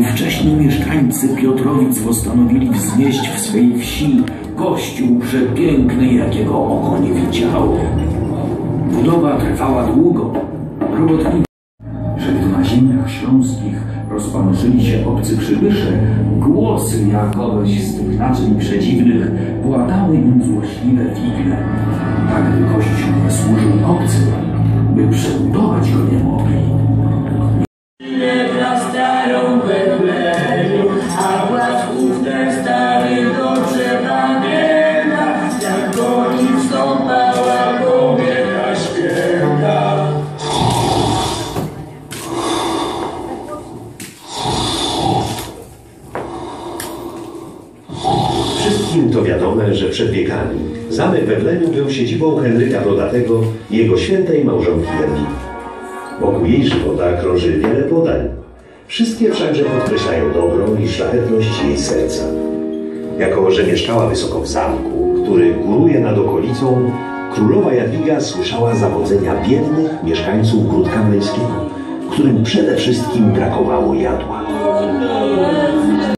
Ówcześni mieszkańcy Piotrowic postanowili wznieść w swej wsi kościół przepiękny, jakiego oko nie widziało. Budowa trwała długo. Robotnicy, że gdy na ziemiach śląskich rozpanoszyli się obcy przybysze, głosy jakoś z tych naczyń przedziwnych płatały im złośliwe figle. A gdy kościół służył obcym, by przebudować go nie mogli. Starą Betleniu, a płatków ten stary dobrze pamięta, jak do nim wstąpała kobieta święta. Wszystkim to wiadome, że przed wiekami zamek we Wleniu był siedzibą Henryka Brodatego i jego świętej małżonki Jadwigi. Wokół jej żywota krąży wiele podań. Wszystkie wszakże podkreślają dobro i szlachetność jej serca. Jako, że mieszkała wysoko w zamku, który góruje nad okolicą, królowa Jadwiga słyszała zawodzenia biednych mieszkańców Gródka Mleńskiego, którym przede wszystkim brakowało jadła.